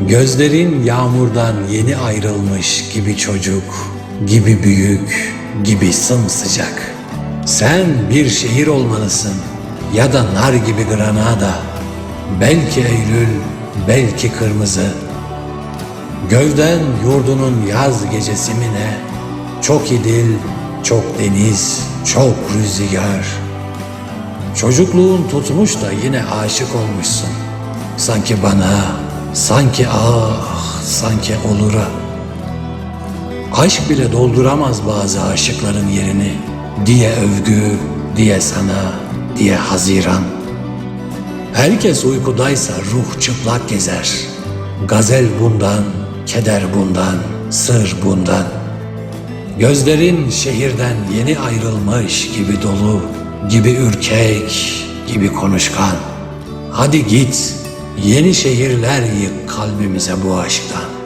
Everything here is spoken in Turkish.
Gözlerin yağmurdan yeni ayrılmış gibi çocuk, gibi büyük, gibi sımsıcak. Sen bir şehir olmalısın ya da nar gibi Granada. Belki Eylül, belki kırmızı. Gövden yurdunun yaz gecesi mi ne? Çok idil, çok deniz, çok rüzgar. Çocukluğun tutmuş da yine aşık olmuşsun. Sanki bana, sanki ah, sanki olura. Aşk bile dolduramaz bazı aşıkların yerini. Diye övgü, diye sana, diye haziran. Herkes uykudaysa ruh çıplak gezer. Gazel bundan, keder bundan, sır bundan. Gözlerin şehirden yeni ayrılmış gibi dolu, gibi ürkek, gibi konuşkan. Hadi git, yeni şehirler yık kalbimize bu aşktan.